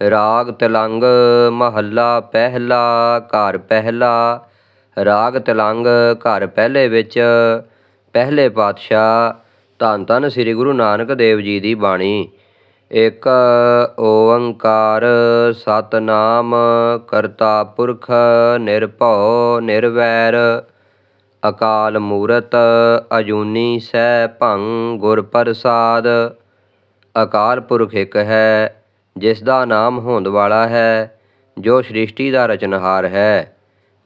ਰਾਗ ਤਿਲੰਗ ਮਹੱਲਾ ਪਹਿਲਾ, ਘਰ ਪਹਿਲਾ। ਰਾਗ ਤਿਲੰਗ ਘਰ ਪਹਿਲੇ ਵਿੱਚ, ਪਹਿਲੇ ਪਾਤਸ਼ਾਹ ਧੰਨ ਧੰਨ ਸ੍ਰੀ ਗੁਰੂ ਨਾਨਕ ਦੇਵ ਜੀ ਦੀ ਬਾਣੀ। ਇੱਕ ਓੰਕਾਰ ਸਤਨਾਮ ਕਰਤਾ ਪੁਰਖ ਨਿਰਭਉ ਨਿਰਵੈਰ। ਅਕਾਲ ਮੂਰਤ ਅਜੂਨੀ ਸੈ ਭੰ ਗੁਰ ਪ੍ਰਸਾਦ। ਅਕਾਲ ਪੁਰਖ ਇੱਕ ਹੈ ਜਿਸ ਦਾ ਨਾਮ ਹੋਂਦ ਵਾਲਾ ਹੈ, ਜੋ ਸ੍ਰਿਸ਼ਟੀ ਦਾ ਰਚਨਹਾਰ ਹੈ,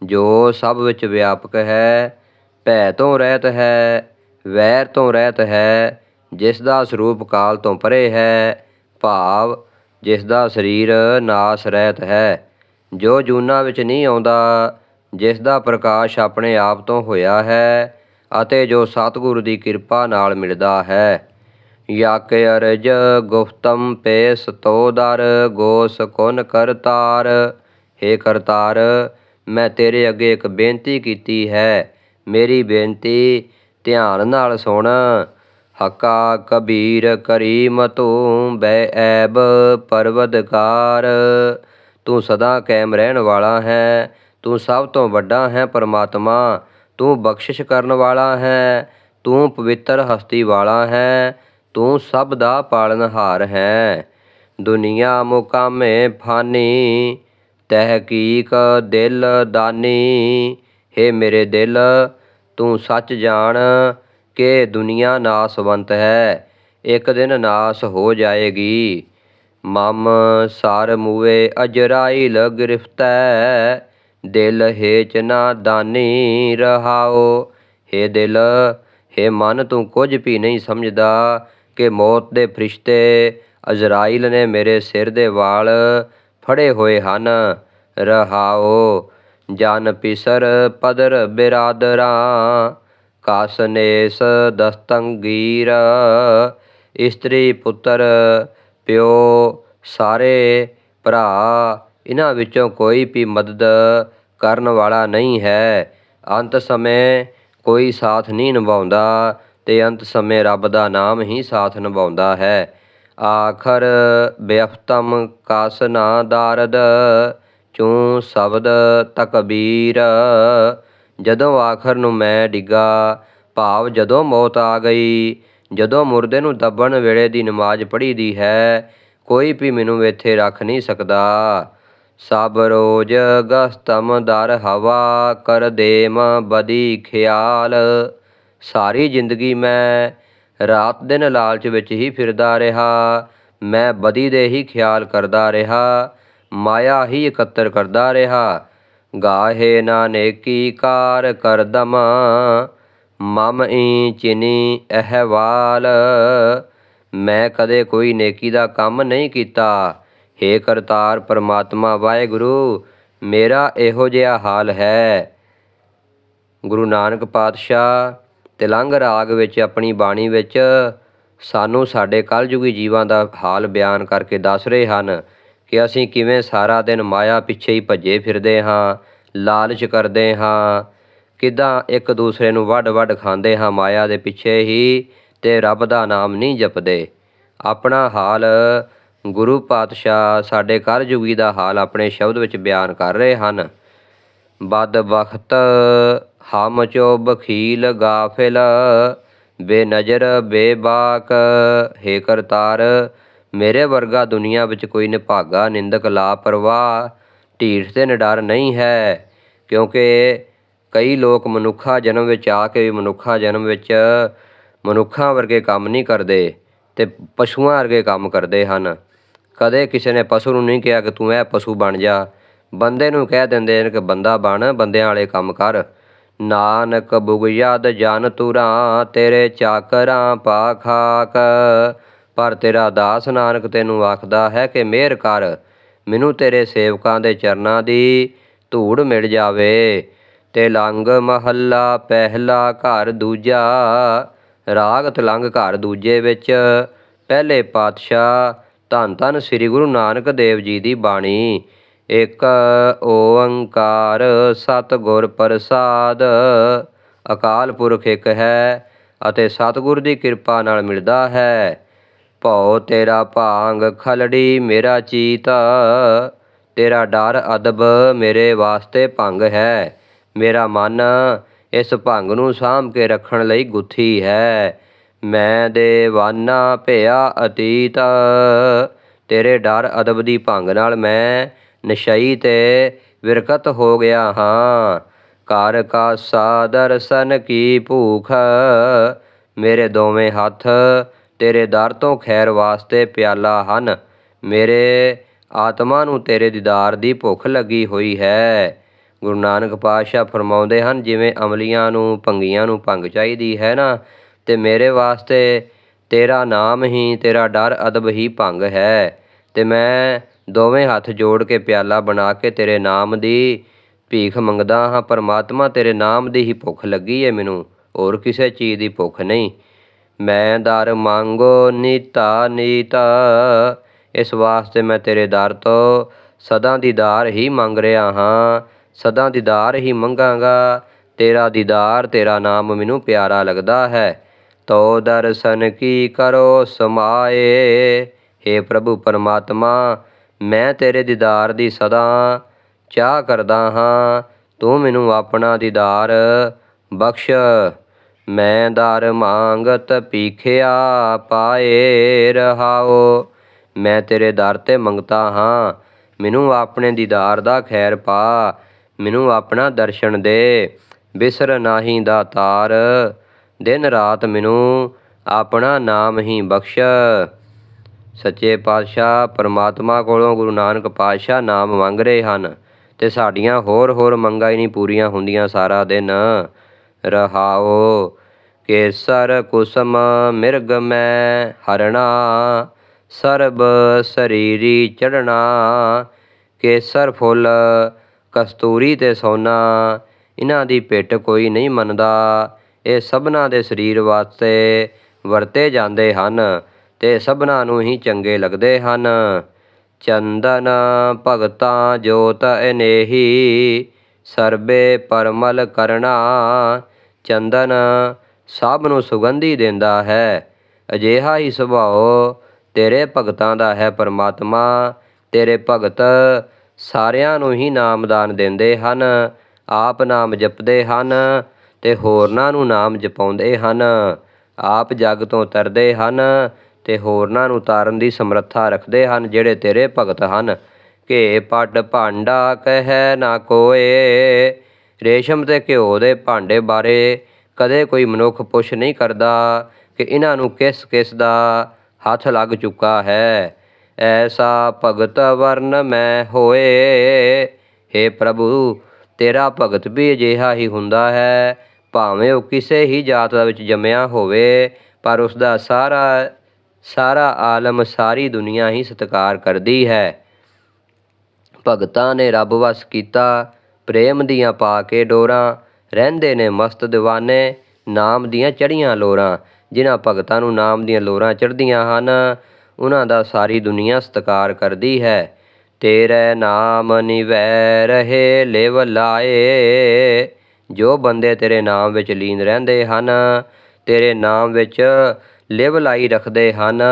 ਜੋ ਸਭ ਵਿੱਚ ਵਿਆਪਕ ਹੈ, ਭੈ ਤੋਂ ਰਹਿਤ ਹੈ, ਵੈਰ ਤੋਂ ਰਹਿਤ ਹੈ ਜਿਸ ਦਾ ਸਰੂਪ ਕਾਲ ਤੋਂ ਪਰੇ ਹੈ, ਭਾਵ ਜਿਸ ਦਾ ਸਰੀਰ ਨਾਸ ਰਹਿਤ ਹੈ, ਜੋ ਜੂਨਾ ਵਿੱਚ ਨਹੀਂ ਆਉਂਦਾ ਜਿਸ ਦਾ ਪ੍ਰਕਾਸ਼ ਆਪਣੇ ਆਪ ਤੋਂ ਹੋਇਆ ਹੈ ਅਤੇ ਜੋ ਸਤਿਗੁਰੂ ਦੀ ਕਿਰਪਾ ਨਾਲ ਮਿਲਦਾ ਹੈ। ਯਾਕ ਅਰਜ ਗੁਫਤਮ ਪੇ ਸਤੋਦਰ ਗੋਸ ਕੁਨ ਕਰਤਾਰ। हे ਕਰਤਾਰ, ਮੈਂ ਤੇਰੇ ਅੱਗੇ ਇੱਕ ਬੇਨਤੀ ਕੀਤੀ ਹੈ। ਮੇਰੀ ਬੇਨਤੀ ਧਿਆਨ ਨਾਲ ਸੁਣ। ਹੱਕਾ ਕਬੀਰ ਕਰੀਮ ਤੂੰ ਬੈ ਐਬ ਤੂੰ ਸਦਾ ਕਾਇਮ ਰਹਿਣ ਵਾਲਾ ਹੈ। ਤੂੰ ਸਭ ਤੋਂ ਵੱਡਾ ਹੈ ਪਰਮਾਤਮਾ। ਤੂੰ ਬਖਸ਼ਿਸ਼ ਕਰਨ ਵਾਲਾ ਹੈ। ਤੂੰ ਪਵਿੱਤਰ ਹਸਤੀ ਵਾਲਾ ਹੈ। ਤੂੰ ਸਭ ਦਾ ਪਾਲਨਹਾਰ ਹੈ। ਦੁਨੀਆ ਮੁਕਾਮੇ ਫਾਨੀ, ਤਹਿਕੀਕ ਦਿਲ ਦਾਨੀ। ਹੈ ਮੇਰੇ ਦਿਲ, ਤੂੰ ਸੱਚ ਜਾਣ ਕਿ ਦੁਨੀਆ ਨਾਸਵੰਤ ਹੈ। ਇੱਕ ਦਿਨ ਨਾਸ ਹੋ ਜਾਏਗੀ। ਮਮ ਸਾਰ ਮੂਏ ਅਜਰਾਈਲ ਗ੍ਰਿਫਤੈ, ਦਿਲ ਹੇਚ ਨਾ ਦਾਨੀ ਰਹਾਓ। ਹੇ ਦਿਲ, ਹੇ ਮਨ ਤੂੰ ਕੁਝ ਵੀ ਨਹੀਂ ਸਮਝਦਾ। ਕਿ ਮੌਤ ਦੇ ਫਰਿਸ਼ਤੇ ਅਜ਼ਰਾਈਲ ਨੇ ਮੇਰੇ ਸਿਰ ਦੇ ਵਾਲ ਫੜੇ ਹੋਏ ਹਨ। ਰਹਾਓ, ਜਨ ਪਿਸਰ ਪਦਰ ਬਿਰਾਦਰਾਂ, ਕਾਸਨੇਸ ਦਸਤੰਗੀਰ, ਇਸਤਰੀ ਪੁੱਤਰ, ਪਿਓ, ਸਾਰੇ ਭਰਾ ਇਹਨਾਂ ਵਿੱਚੋਂ ਕੋਈ ਵੀ ਮਦਦ ਕਰਨ ਵਾਲਾ ਨਹੀਂ ਹੈ। ਅੰਤ ਸਮੇਂ ਕੋਈ ਸਾਥ ਨਹੀਂ ਨਿਭਾਉਂਦਾ। ਤੇ ਅੰਤ ਸਮੇਂ ਰੱਬ ਦਾ ਨਾਮ ਹੀ ਸਾਥ ਨਿਭਾਉਂਦਾ ਹੈ। ਆਖਰ ਬਿਅਫਤਮ ਕਾਸਨਾ ਦਾਰਦ ਚੂੰ ਸ਼ਬਦ ਤਕਬੀਰ। ਜਦੋਂ ਆਖਰ ਨੂੰ ਮੈਂ ਡਿੱਗਾ, ਭਾਵ ਜਦੋਂ ਮੌਤ ਆ ਗਈ, ਜਦੋਂ ਮੁਰਦੇ ਨੂੰ ਦੱਬਣ ਵੇਲੇ ਦੀ ਨਮਾਜ਼ ਪੜ੍ਹੀ ਦੀ ਹੈ, ਕੋਈ ਵੀ ਮੈਨੂੰ ਇੱਥੇ ਰੱਖ ਨਹੀਂ ਸਕਦਾ। ਸਭ ਰੋਜ਼ ਗਸਤਮ ਦਰ ਹਵਾ ਕਰ ਦੇਮ ਬਦੀ ਖਿਆਲ। ਸਾਰੀ ਜ਼ਿੰਦਗੀ ਮੈਂ ਰਾਤ ਦਿਨ ਲਾਲਚ ਵਿੱਚ ਹੀ ਫਿਰਦਾ ਰਿਹਾ। ਮੈਂ ਬਦੀ ਦੇ ਹੀ ਖਿਆਲ ਕਰਦਾ ਰਿਹਾ। ਮਾਇਆ ਹੀ ਇਕੱਤਰ ਕਰਦਾ ਰਿਹਾ। ਗਾਹੇ ਨਾ ਨੇਕੀ ਕਾਰ ਕਰਦਮ ਮਮ ਈ ਚਿਨੀ ਅਹਵਾਲ। ਮੈਂ ਕਦੇ ਕੋਈ ਨੇਕੀ ਦਾ ਕੰਮ ਨਹੀਂ ਕੀਤਾ। ਹੇ ਕਰਤਾਰ ਪਰਮਾਤਮਾ ਵਾਹਿਗੁਰੂ, ਮੇਰਾ ਇਹੋ ਜਿਹਾ ਹਾਲ ਹੈ। ਗੁਰੂ ਨਾਨਕ ਪਾਤਸ਼ਾਹ ਤਿਲੰਗ ਰਾਗ ਵਿੱਚ, ਆਪਣੀ ਬਾਣੀ ਵਿੱਚ ਸਾਨੂੰ ਸਾਡੇ ਕਲਯੁਗੀ ਜੀਵਾਂ ਦਾ ਹਾਲ ਬਿਆਨ ਕਰਕੇ ਦੱਸ ਰਹੇ ਹਨ ਕਿ ਅਸੀਂ ਕਿਵੇਂ ਸਾਰਾ ਦਿਨ ਮਾਇਆ ਪਿੱਛੇ ਹੀ ਭੱਜੇ ਫਿਰਦੇ ਹਾਂ, ਲਾਲਚ ਕਰਦੇ ਹਾਂ, ਕਿਦਾਂ ਇੱਕ ਦੂਸਰੇ ਨੂੰ ਵੱਢ ਵੱਢ ਖਾਂਦੇ ਹਾਂ ਮਾਇਆ ਦੇ ਪਿੱਛੇ ਹੀ ਤੇ ਰੱਬ ਦਾ ਨਾਮ ਨਹੀਂ ਜਪਦੇ। ਆਪਣਾ ਹਾਲ ਗੁਰੂ ਪਾਤਸ਼ਾਹ ਸਾਡੇ ਕਲਯੁਗੀ ਦਾ ਹਾਲ ਆਪਣੇ ਸ਼ਬਦ ਵਿੱਚ ਬਿਆਨ ਕਰ ਰਹੇ ਹਨ। ਬਦ ਵਖਤ ਹਮ ਚੋ ਬਖੀਲ ਗਾਫਿਲ, ਬੇਨਜ਼ਰ ਬੇਬਾਕ। ਹੇ ਕਰਤਾਰ, ਮੇਰੇ ਵਰਗਾ ਦੁਨੀਆ ਵਿੱਚ ਕੋਈ ਨਿਭਾਗਾ ਨਿੰਦਕ ਲਾਪਰਵਾਹ। ਢੀਠ ਤੇ ਨਿਡਰ ਨਹੀਂ ਹੈ, ਕਿਉਂਕਿ ਕਈ ਲੋਕ ਮਨੁੱਖਾ ਜਨਮ ਵਿੱਚ ਆ ਕੇ ਵੀ ਮਨੁੱਖਾ ਜਨਮ ਵਿੱਚ ਮਨੁੱਖਾਂ ਵਰਗੇ ਕੰਮ ਨਹੀਂ ਕਰਦੇ ਤੇ ਪਸ਼ੂਆਂ ਵਰਗੇ ਕੰਮ ਕਰਦੇ ਹਨ। ਕਦੇ ਕਿਸੇ ਨੇ ਪਸ਼ੂ ਨੂੰ ਨਹੀਂ ਕਿਹਾ ਕਿ ਤੂੰ ਇਹ ਪਸ਼ੂ ਬਣ ਜਾ। ਬੰਦੇ ਨੂੰ ਕਹਿ ਦਿੰਦੇ ਨੇ ਕਿ ਬੰਦਾ ਬਣ, ਬੰਦਿਆਂ ਵਾਲੇ ਕੰਮ ਕਰ। ਨਾਨਕ ਬੁਗਿਆਦ ਜਨ ਤੁਰਾਂ, ਤੇਰੇ ਚਾਕਰਾਂ ਪਾਖਾਕ ਪਰ ਤੇਰਾ ਦਾਸ ਨਾਨਕ ਤੈਨੂੰ ਆਖਦਾ ਹੈ ਕਿ ਮਿਹਰ ਕਰ, ਮੈਨੂੰ ਤੇਰੇ ਸੇਵਕਾਂ ਦੇ ਚਰਨਾਂ ਦੀ ਧੂੜ ਮਿਲ ਜਾਵੇ। ਤੇ ਲੰਗ ਮਹੱਲਾ ਪਹਿਲਾ ਘਰ ਦੂਜਾ, ਰਾਗ ਤਲੰਗ ਘਰ ਦੂਜੇ ਵਿੱਚ। ਪਹਿਲੇ ਪਾਤਸ਼ਾਹ ਧੰਨ ਧੰਨ ਸ੍ਰੀ ਗੁਰੂ ਨਾਨਕ ਦੇਵ ਜੀ ਦੀ ਬਾਣੀ। ਇੱਕ ਓੰਕਾਰ ਸਤਿਗੁਰ ਪ੍ਰਸਾਦ। ਅਕਾਲ ਪੁਰਖ ਇੱਕ ਹੈ ਅਤੇ ਸਤਿਗੁਰ ਦੀ ਕਿਰਪਾ ਨਾਲ ਮਿਲਦਾ ਹੈ। ਭਉ ਤੇਰਾ ਭਾਂਗ ਖਲੜੀ ਮੇਰਾ ਚੀਤ। ਤੇਰਾ ਡਰ ਅਦਬ ਮੇਰੇ ਵਾਸਤੇ ਭੰਗ ਹੈ। ਮੇਰਾ ਮਨ ਇਸ ਭੰਗ ਨੂੰ ਸਾਂਭ ਕੇ ਰੱਖਣ ਲਈ ਗੁੱਥੀ ਹੈ। ਮੈਂ ਦੇਵਾਨਾ ਭਿਆ ਅਤੀਤ। ਤੇਰੇ ਡਰ ਅਦਬ ਦੀ ਭੰਗ ਨਾਲ ਮੈਂ ਨਸ਼ਈ ਤੇ ਵਿਰਕਤ ਹੋ ਗਿਆ ਹਾਂ। ਘਰ ਕਾ ਸਾਦਰਸ਼ਨ ਕੀ ਭੂਖ? ਮੇਰੇ ਦੋਵੇਂ ਹੱਥ ਤੇਰੇ ਦਰ ਤੋਂ ਖੈਰ ਵਾਸਤੇ ਪਿਆਲਾ ਹਨ। ਮੇਰੇ ਆਤਮਾ ਨੂੰ ਤੇਰੇ ਦੀਦਾਰ ਦੀ ਭੁੱਖ ਲੱਗੀ ਹੋਈ ਹੈ। ਗੁਰੂ ਨਾਨਕ ਪਾਤਸ਼ਾਹ ਫਰਮਾਉਂਦੇ ਹਨ, ਜਿਵੇਂ ਅਮਲੀਆਂ ਨੂੰ ਭੰਗੀਆਂ ਨੂੰ ਭੰਗ ਚਾਹੀਦੀ ਹੈ ਨਾ, ਤੇ ਮੇਰੇ ਵਾਸਤੇ ਤੇਰਾ ਨਾਮ ਹੀ, ਤੇਰਾ ਡਰ ਅਦਬ ਹੀ ਭੰਗ ਹੈ। ਤੇ ਮੈਂ ਦੋਵੇਂ ਹੱਥ ਜੋੜ ਕੇ ਪਿਆਲਾ ਬਣਾ ਕੇ ਤੇਰੇ ਨਾਮ ਦੀ ਭੀਖ ਮੰਗਦਾ ਹਾਂ। ਪਰਮਾਤਮਾ, ਤੇਰੇ ਨਾਮ ਦੀ ਹੀ ਭੁੱਖ ਲੱਗੀ ਹੈ ਮੈਨੂੰ, ਹੋਰ ਕਿਸੇ ਚੀਜ਼ ਦੀ ਭੁੱਖ ਨਹੀਂ। ਮੈਂ ਦਰ ਮੰਗੋ ਨੀਤਾ ਨੀਤਾ, ਇਸ ਵਾਸਤੇ ਮੈਂ ਤੇਰੇ ਦਰ ਤੋਂ ਸਦਾ ਦੀਦਾਰ ਹੀ ਮੰਗ ਰਿਹਾ ਹਾਂ। ਸਦਾ ਦੀਦਾਰ ਹੀ ਮੰਗਾਂਗਾ, ਤੇਰਾ ਦੀਦਾਰ ਤੇਰਾ ਨਾਮ ਮੈਨੂੰ ਪਿਆਰਾ ਲੱਗਦਾ ਹੈ। ਤੋ ਦਰਸ਼ਨ ਕੀ ਕਰੋ ਸਮਾਏ हे ਪ੍ਰਭੂ ਪਰਮਾਤਮਾ ਮੈਂ ਤੇਰੇ ਦੀਦਾਰ ਦੀ ਸਦਾ ਚਾਹ ਕਰਦਾ ਹਾਂ। ਤੂੰ ਮੈਨੂੰ ਆਪਣਾ ਦੀਦਾਰ ਬਖਸ਼। ਮੈਂ ਦਰ ਮੰਗਤ ਪੀਖਿਆ ਪਾਏ ਰਹਾਓ। ਮੈਂ ਤੇਰੇ ਦਰ ਤੇ ਮੰਗਤਾ ਹਾਂ। ਮੈਨੂੰ ਆਪਣੇ ਦੀਦਾਰ ਦਾ ਖੈਰ ਪਾ। ਮੈਨੂੰ ਆਪਣਾ ਦਰਸ਼ਨ ਦੇ। ਬਿਸਰ ਨਾਹੀ ਦਾਤਾਰ ਦਿਨ ਰਾਤ ਮੈਨੂੰ ਆਪਣਾ ਨਾਮ ਹੀ ਬਖਸ਼। ਸੱਚੇ ਪਾਤਸ਼ਾਹ ਪਰਮਾਤਮਾ ਕੋਲੋਂ ਗੁਰੂ ਨਾਨਕ ਪਾਤਸ਼ਾਹ ਨਾਮ ਮੰਗ ਰਹੇ ਹਨ ਤੇ ਸਾਡੀਆਂ ਹੋਰ ਹੋਰ ਮੰਗਾਂ ਹੀ ਨਹੀਂ ਪੂਰੀਆਂ ਹੁੰਦੀਆਂ ਸਾਰਾ ਦਿਨ। ਰਹਾਓ, ਕੇਸਰ ਕੁਸਮ ਮਿਰਗ ਮੈਂ ਹਰਣਾ, ਸਰਬ ਸਰੀਰੀ ਚੜਨਾ ਕੇਸਰ ਫੁੱਲ ਕਸਤੂਰੀ ਤੇ ਸੋਨਾ, ਇਹਨਾਂ ਦੀ ਭਿੱਟ ਕੋਈ ਨਹੀਂ ਮੰਨਦਾ, ਇਹ ਸਭਨਾ ਦੇ ਸਰੀਰ ਵਾਸਤੇ ਵਰਤੇ ਜਾਂਦੇ ਹਨ। ਤੇ ਸਭਨਾਂ ਨੂੰ ਹੀ ਚੰਗੇ ਲੱਗਦੇ ਹਨ। ਚੰਦਨ ਭਗਤਾਂ ਜੋਤ ਅਨੇਹੀ ਸਰਬੇ ਪਰਮਲ ਕਰਣਾ, ਚੰਦਨ ਸਭ ਨੂੰ ਸੁਗੰਧੀ ਦਿੰਦਾ ਹੈ। ਅਜਿਹਾ ਹੀ ਸੁਭਾਅ ਤੇਰੇ ਭਗਤਾਂ ਦਾ ਹੈ ਪਰਮਾਤਮਾ। ਤੇਰੇ ਭਗਤ ਸਾਰਿਆਂ ਨੂੰ ਹੀ ਨਾਮਦਾਨ ਦਿੰਦੇ ਹਨ। ਆਪ ਨਾਮ ਜਪਦੇ ਹਨ ਤੇ ਹੋਰਨਾਂ ਨੂੰ ਨਾਮ ਜਪਾਉਂਦੇ ਹਨ। ਆਪ ਜਗ ਤੋਂ ਤਰਦੇ ਹਨ ਤੇ ਹੋਰਨਾਂ ਨੂੰ ਤਾਰਨ ਦੀ ਸਮਰੱਥਾ ਰੱਖਦੇ ਹਨ, ਜਿਹੜੇ ਤੇਰੇ ਭਗਤ ਹਨ। ਕਿ ਪੱਡ ਭਾਂਡਾ ਕਹਿ ਨਾ ਕੋਏ, ਰੇਸ਼ਮ ਤੇ ਘਿਓ ਦੇ ਭਾਂਡੇ ਬਾਰੇ ਕਦੇ ਕੋਈ ਮਨੁੱਖ ਪੁੱਛ ਨਹੀਂ ਕਰਦਾ ਕਿ ਇਹਨਾਂ ਨੂੰ ਕਿਸ ਕਿਸ ਦਾ ਹੱਥ ਲੱਗ ਚੁੱਕਾ ਹੈ। ਐਸਾ ਭਗਤ ਵਰਨ ਮੈਂ ਹੋਏ। हे ਪ੍ਰਭੂ, ਤੇਰਾ ਭਗਤ ਵੀ ਅਜਿਹਾ ਹੀ ਹੁੰਦਾ ਹੈ, ਭਾਵੇਂ ਉਹ ਕਿਸੇ ਹੀ ਜਾਤ ਦਾ ਵਿੱਚ ਜੰਮਿਆ ਹੋਵੇ, ਪਰ ਉਸ ਦਾ ਸਾਰਾ ਸਾਰਾ ਆਲਮ ਸਾਰੀ ਦੁਨੀਆ ਹੀ ਸਤਿਕਾਰ ਕਰਦੀ ਹੈ। ਭਗਤਾਂ ਨੇ ਰੱਬ ਵਸ ਕੀਤਾ, ਪ੍ਰੇਮ ਦੀਆਂ ਪਾ ਕੇ ਡੋਰਾਂ, ਰਹਿੰਦੇ ਨੇ ਮਸਤ ਦੀਵਾਨੇ, ਨਾਮ ਦੀਆਂ ਚੜੀਆਂ ਲੋਰਾਂ, ਜਿਨ੍ਹਾਂ ਭਗਤਾਂ ਨੂੰ ਨਾਮ ਦੀਆਂ ਲੋਰਾਂ ਚੜ੍ਹਦੀਆਂ ਹਨ, ਉਹਨਾਂ ਦਾ ਸਾਰੀ ਦੁਨੀਆ ਸਤਿਕਾਰ ਕਰਦੀ ਹੈ। ਤੇਰੇ ਨਾਮ ਨਿਵੈ ਰਹੇ, ਲਿਵ ਲਾਏ। ਜੋ ਬੰਦੇ ਤੇਰੇ ਨਾਮ ਵਿੱਚ ਲੀਨ ਰਹਿੰਦੇ ਹਨ, ਤੇਰੇ ਨਾਮ ਵਿੱਚ ਲਿਵ ਲਾਈ ਰੱਖਦੇ ਹਨ,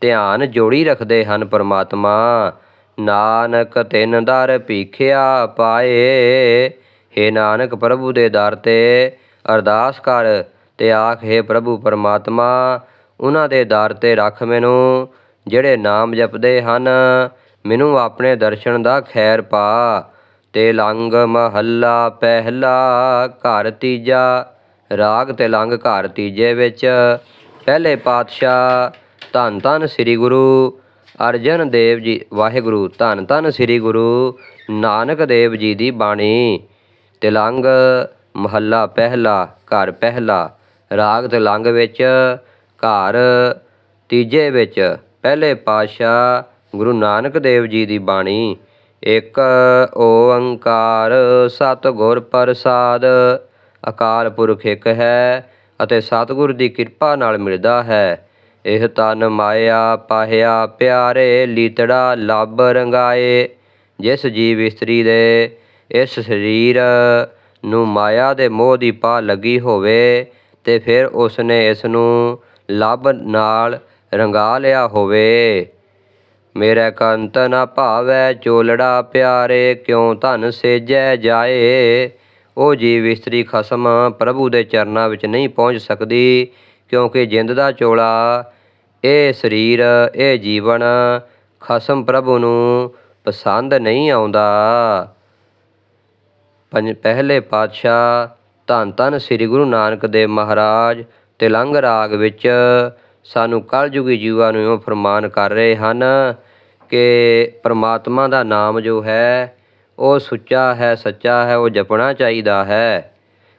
ਧਿਆਨ ਜੋੜੀ ਰੱਖਦੇ ਹਨ ਪਰਮਾਤਮਾ। ਨਾਨਕ ਤਿੰਨ ਦਰ ਭੀਖਿਆ ਪਾਏ, ਹੇ ਨਾਨਕ ਪ੍ਰਭੂ ਦੇ ਦਰ ਤੇ ਅਰਦਾਸ ਕਰ ਤੇ ਆਖ, ਹੇ ਪ੍ਰਭੂ ਪਰਮਾਤਮਾ, ਉਹਨਾਂ ਦੇ ਦਰ ਤੇ ਰੱਖ ਮੈਨੂੰ, ਜਿਹੜੇ ਨਾਮ ਜਪਦੇ ਹਨ, ਮੈਨੂੰ ਆਪਣੇ ਦਰਸ਼ਨ ਦਾ ਖੈਰ ਪਾ। ਤੇ ਲੰਗ ਮਹੱਲਾ ਪਹਿਲਾ ਘਰ ਤੀਜਾ, ਰਾਗ ਤੇ ਲੰਗ ਘਰ ਤੀਜੇ ਵਿੱਚ ਪਹਿਲੇ ਪਾਤਸ਼ਾਹ ਧੰਨ ਧੰਨ ਸ੍ਰੀ ਗੁਰੂ ਅਰਜਨ ਦੇਵ ਜੀ, ਵਾਹਿਗੁਰੂ, ਧੰਨ ਧੰਨ ਸ੍ਰੀ ਗੁਰੂ ਨਾਨਕ ਦੇਵ ਜੀ ਦੀ ਬਾਣੀ। ਤਿਲੰਗ ਮਹੱਲਾ ਪਹਿਲਾ, ਘਰ ਪਹਿਲਾ, ਰਾਗ ਤਿਲੰਗ ਵਿੱਚ, ਘਰ ਤੀਜੇ ਵਿੱਚ। ਪਹਿਲੇ ਪਾਤਸ਼ਾਹ ਗੁਰੂ ਨਾਨਕ ਦੇਵ ਜੀ ਦੀ ਬਾਣੀ। ਇਕ ਓੰਕਾਰ ਸਤਿਗੁਰ ਪ੍ਰਸਾਦ, ਅਕਾਲ ਪੁਰਖ ਇੱਕ ਹੈ ਅਤੇ ਸਤਿਗੁਰ ਦੀ ਕਿਰਪਾ ਨਾਲ ਮਿਲਦਾ ਹੈ। ਇਹ ਤਨ ਮਾਇਆ ਪਾਹਿਆ ਪਿਆਰੇ ਲੀਤੜਾ ਲੱਭ ਰੰਗਾਏ। ਜਿਸ ਜੀਵ ਇਸਤਰੀ ਦੇ ਇਸ ਸਰੀਰ ਨੂੰ ਮਾਇਆ ਦੇ ਮੋਹ ਦੀ ਪਾ ਲੱਗੀ ਹੋਵੇ ਤੇ ਫਿਰ ਉਸਨੇ ਇਸ ਨੂੰ ਲੱਭ ਨਾਲ ਰੰਗਾ ਲਿਆ ਹੋਵੇ। ਮੇਰਾ ਕੰਤ ਨ ਭਾਵੈ ਚੋਲੜਾ ਪਿਆਰੇ ਕਿਉ ਧਨ ਸੇਜੈ ਜਾਏ? ਉਹ ਜੀਵ ਇਸਤਰੀ ਖਸਮ ਪ੍ਰਭੂ ਦੇ ਚਰਨਾਂ ਵਿੱਚ ਨਹੀਂ ਪਹੁੰਚ ਸਕਦੀ, ਕਿਉਂਕਿ ਜਿੰਦ ਦਾ ਚੋਲਾ, ਇਹ ਸਰੀਰ, ਇਹ ਜੀਵਨ ਖਸਮ ਪ੍ਰਭੂ ਨੂੰ ਪਸੰਦ ਨਹੀਂ ਆਉਂਦਾ। ਪੰਜ, ਪਹਿਲੇ ਪਾਤਸ਼ਾਹ ਧੰਨ ਧੰਨ ਸ੍ਰੀ ਗੁਰੂ ਨਾਨਕ ਦੇਵ ਮਹਾਰਾਜ ਤਿਲੰਗ ਰਾਗ ਵਿੱਚ ਸਾਨੂੰ ਕਲਯੁਗੀ ਜੀਵਾਂ ਨੂੰ ਇਹ ਫਰਮਾਨ ਕਰ ਰਹੇ ਹਨ ਕਿ ਪ੍ਰਮਾਤਮਾ ਦਾ ਨਾਮ ਜੋ ਹੈ ਉਹ ਸੁੱਚਾ ਹੈ, ਸੱਚਾ ਹੈ, ਉਹ ਜਪਣਾ ਚਾਹੀਦਾ ਹੈ।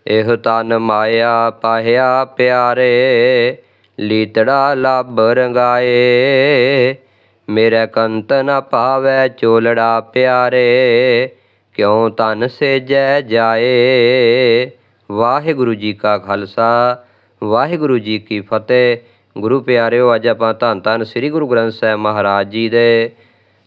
ਇਹ ਤਨ ਮਾਇਆ ਪਾਹਿਆ ਪਿਆਰੇ, ਲੀਤੜਾ ਲੱਭ ਰੰਗਾਏ। ਮੇਰਾ ਕੰਤ ਨ ਪਾਵੈ ਚੋਲੜਾ ਪਿਆਰੇ, ਕਿਉ ਤਨ ਸੇਜੈ ਜਾਏ। ਵਾਹਿਗੁਰੂ ਜੀ ਕਾ ਖਾਲਸਾ, ਵਾਹਿਗੁਰੂ ਜੀ ਕੀ ਫਤਿਹ। ਗੁਰੂ ਪਿਆਰਿਓ, ਅੱਜ ਆਪਾਂ ਧੰਨ ਧੰਨ ਸ੍ਰੀ ਗੁਰੂ ਗ੍ਰੰਥ ਸਾਹਿਬ ਮਹਾਰਾਜ ਜੀ ਦੇ